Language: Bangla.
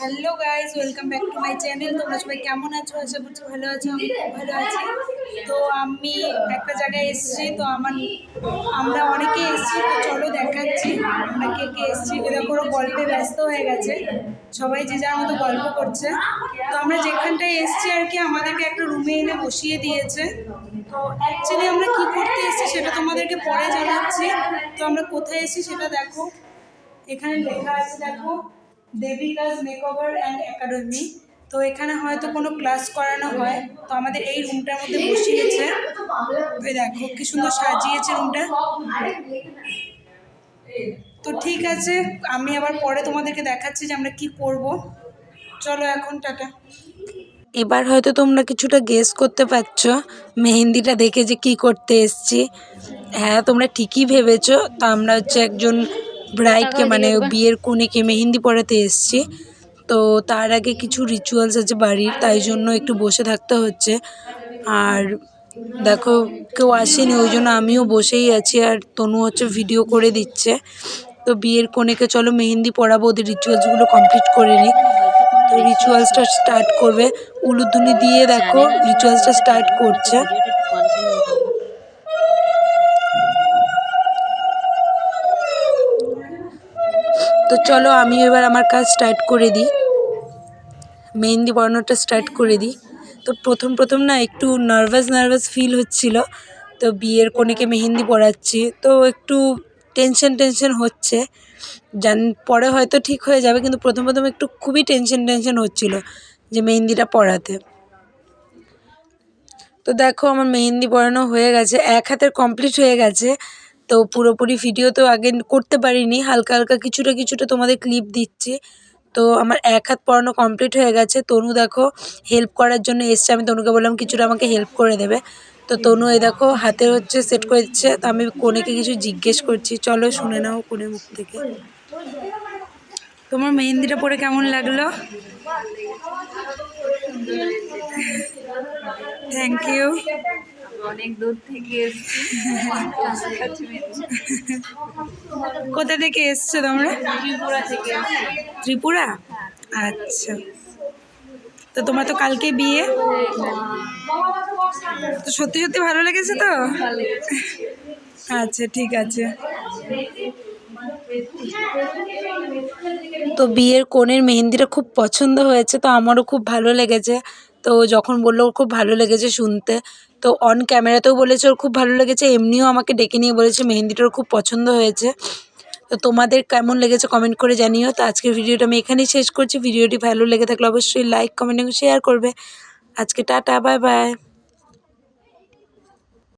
Hello guys welcome back to my channel তোমরা সবাই কেমন আছো? আশা করছি ভালো আছো, আমি খুব ভালো আছি। তো আমি একটা জায়গায় এসেছি, তো আমার আমরা অনেকে এসেছি, তো চলো দেখাচ্ছি। আমরা কে কে এসেছি এরা কোনো গল্পে ব্যস্ত হয়ে গেছে। সবাই যে যার মতো গল্প করছে। তো আমরা যেখানটায় এসেছি আর কি, আমাদেরকে একটা রুমে এনে বসিয়ে দিয়েছে। তো অ্যাকচুয়ালি আমরা কী করতে এসেছি সেটা তোমাদেরকে পরে জানাচ্ছি। তো আমরা কোথায় এসেছি সেটা দেখো। এখানে লেখা আছে, দেখো। Devika's makeover and academy. তো এখানে হয়তো কোনো ক্লাস করানো হয়। তো আমাদের এই রুমটার মধ্যে বসিয়েছে ওই দেখো, কি সুন্দর সাজিয়েছে রুমটা। তো ঠিক আছে, আমি আবার পরে তোমাদেরকে দেখাচ্ছি যে আমরা কি করব। চলো এখন, টাটা। এবার হয়তো তোমরা কিছুটা গেস করতে পারছ, মেহেন্দিটা দেখে যে কি করতে এসছি। হ্যাঁ তোমরা ঠিকই ভেবেছো। তো আমরা হচ্ছে একজন ব্রাইডকে মানে বিয়ের কনেকে মেহেন্দি পরাতে এসছি। তো তার আগে কিছু রিচুয়ালস আছে বাড়ির তাই জন্য একটু বসে থাকতে হচ্ছে। আর দেখো কেউ আসেনি ওই জন্য আমিও বসেই আছি আর তনু হচ্ছে ভিডিও করে দিচ্ছে। তো বিয়ের কনেকে চলো মেহেন্দি পরাবো ওদের রিচুয়ালসগুলো কমপ্লিট করে নিই। তো রিচুয়ালসটা স্টার্ট করবে। উলুধ্বনি দিয়ে দেখো রিচুয়ালসটা স্টার্ট করছে। তো চলো আমি এবার আমার কাজ স্টার্ট করে দিই। মেহেন্দি পরানোটা স্টার্ট করে দিই। তো প্রথম প্রথম না একটু নার্ভাস নার্ভাস ফিল হচ্ছিল। তো বিয়ের কনেকে মেহেন্দি পড়াচ্ছি তো একটু টেনশন টেনশন হচ্ছে। জান, পরে হয়তো ঠিক হয়ে যাবে, কিন্তু প্রথম প্রথম একটু খুবই টেনশন টেনশন হচ্ছিল যে মেহেন্দিটা পড়াতে তো দেখো আমার মেহেন্দি পড়ানো হয়ে গেছে। এক হাতের কমপ্লিট হয়ে গেছে। তো পুরোপুরি ভিডিও তো আগে করতে পারিনি, হালকা হালকা কিছুটা কিছুটা তোমাদের ক্লিপ দিচ্ছি। তো আমার এক হাত পড়ানো কমপ্লিট হয়ে গেছে। তনু দেখো হেল্প করার জন্য এসছে। আমি তনুকে বললাম, কিছুটা আমাকে হেল্প করে দেবে। তো তনু, এই দেখো, হাতে হচ্ছে সেট করে দিচ্ছে। তো আমি কনেকে কিছু জিজ্ঞেস করছি। চলো শুনে নাও কনের মুখ থেকে। তোমার মেহেন্দিটা পরে কেমন লাগল? থ্যাংক ইউ অনেক দূর থেকে এসেছি। কোথা থেকে এসছো তোমরা? ত্রিপুরা থেকে ত্রিপুরা? আচ্ছা। তো তোমার তো কালকে বিয়ে। তো সত্যি সত্যি ভালো লেগেছে তো? আচ্ছা ঠিক আছে। তো বিয়ের কোণের মেহেন্দিটা খুব পছন্দ হয়েছে তো আমারও খুব ভালো লেগেছে। তো যখন বলল ওর খুব ভালো লেগেছে শুনতে, তো অন ক্যামেরাতেও বলেছে ওর খুব ভালো লেগেছে, এমনিও আমাকে ডেকে নিয়ে বলেছে মেহেন্দিটা ওর খুব পছন্দ হয়েছে। তো তোমাদের কেমন লেগেছে কমেন্ট করে জানিও। তো আজকের ভিডিওটা আমি এখানেই শেষ করছি। ভিডিওটি ভালো লেগে থাকলে অবশ্যই লাইক কমেন্ট এবং শেয়ার করবে। আজকে টাটা বাই বাই